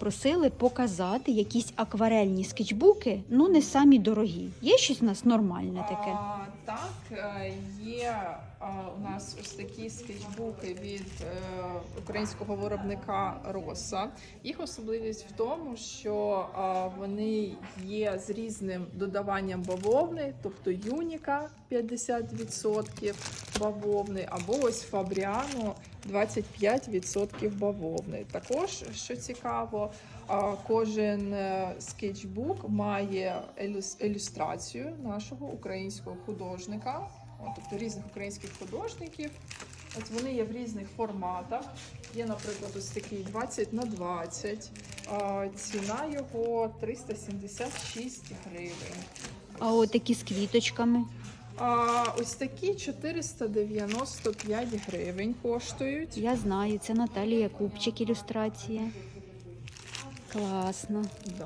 Просили показати якісь акварельні скетчбуки, ну не самі дорогі. Є щось у нас нормальне таке. А, так, е, є а, у нас ось такі скетчбуки від е, українського виробника Роса. Їх особливість в тому, що вони є з різним додаванням бавовни, тобто Юніка 50% бавовни, або ось Фабріано 25% бавовни. Також, що цікаво, кожен е, скетчбук має ілюстрацію нашого українського художника, тобто різних українських художників. От вони є в різних форматах. Є, наприклад, ось такий 20 на 20. Ціна його 376 гривень. А от такі з квіточками. А ось такі 495 гривень коштують. Я знаю, це Наталія Купчик ілюстрація. Класно. Да.